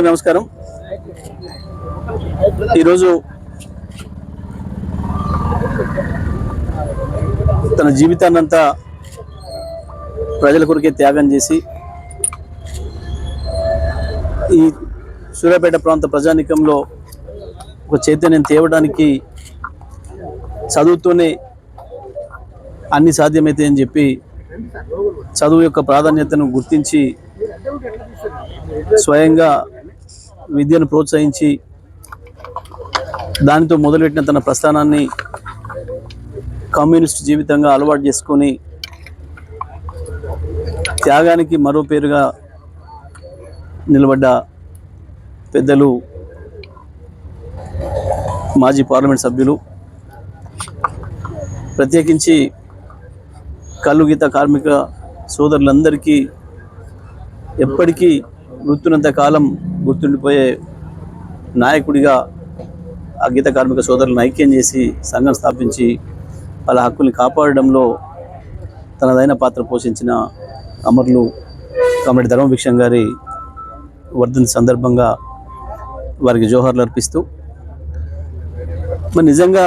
నమస్కారం. ఈరోజు తన జీవితాన్నంతా ప్రజల కొరికే త్యాగం చేసి ఈ సూర్యాపేట ప్రాంత ప్రజానికంలో ఒక చైతన్యం తేవడానికి చదువుతూనే అన్ని సాధ్యమైతే అని చెప్పి చదువు యొక్క ప్రాధాన్యతను గుర్తించి స్వయంగా విద్యను ప్రోత్సహించి దానితో మొదలుపెట్టిన తన ప్రస్థానాన్ని కమ్యూనిస్ట్ జీవితంగా అలవాటు చేసుకొని త్యాగానికి మరో పేరుగా నిలబడ్డ పెద్దలు మాజీ పార్లమెంట్ సభ్యులు ప్రత్యేకించి కళ్ళు గీత కార్మిక సోదరులందరికీ ఎప్పటికీ వృత్తునంత కాలం గుర్తుండిపోయే నాయకుడిగా ఆ గీత కార్మిక సోదరులను ఐక్యం చేసి సంఘం స్థాపించి వాళ్ళ హక్కుల్ని కాపాడడంలో తనదైన పాత్ర పోషించిన అమరులు కమరెడ్డి ధర్మభిక్షం గారి వర్ధంతి సందర్భంగా వారికి జోహార్లు అర్పిస్తూ మరి నిజంగా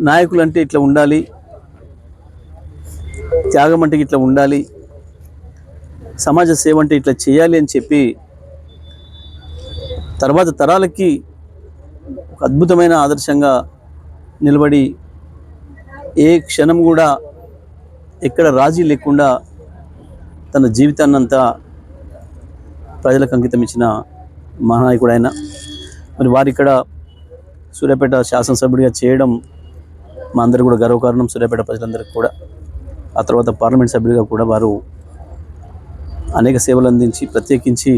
నాయకులు అంటే ఇట్లా ఉండాలి త్యాగం అంటే ఇట్లా ఉండాలి సమాజ సేవ అంటే ఇట్లా చేయాలి అని చెప్పి తర్వాత తరాలకి ఒక అద్భుతమైన ఆదర్శంగా నిలబడి ఏ క్షణం కూడా ఎక్కడ రాజీ లేకుండా తన జీవితాన్నంతా ప్రజలకు అంకితం ఇచ్చిన మహానాయకుడు ఆయన మరి వారు ఇక్కడ సూర్యాపేట శాసనసభ్యుడిగా చేయడం మా అందరికి కూడా గర్వకారణం. సూర్యాపేట ప్రజలందరికీ కూడా. ఆ తర్వాత పార్లమెంట్ సభ్యుడిగా కూడా వారు అనేక సేవలు అందించి ప్రత్యేకించి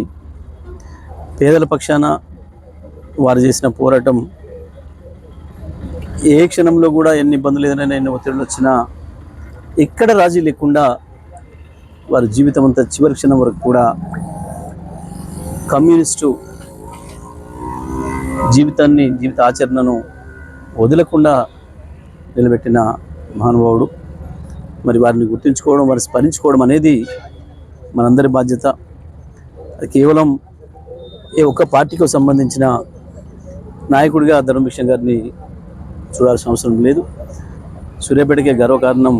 పేదల పక్షాన వారు చేసిన పోరాటం ఏ క్షణంలో కూడా ఎన్ని ఇబ్బందులు ఏదైనా ఎన్ని ఒత్తిడులు వచ్చినా ఎక్కడ రాజీ లేకుండా వారి జీవితం అంతా చివరి క్షణం వరకు కూడా కమ్యూనిస్టు జీవితాన్ని జీవిత ఆచరణను వదలకుండా నిలబెట్టిన మహానుభావుడు. మరి వారిని గుర్తుంచుకోవడం వారిని స్మరించుకోవడం అనేది మనందరి బాధ్యత. అది కేవలం ఏ ఒక్క పార్టీకి సంబంధించిన నాయకుడిగా ధర్మభిక్షం గారిని చూడాల్సిన అవసరం లేదు. సూర్యాపేటకే గర్వకారణం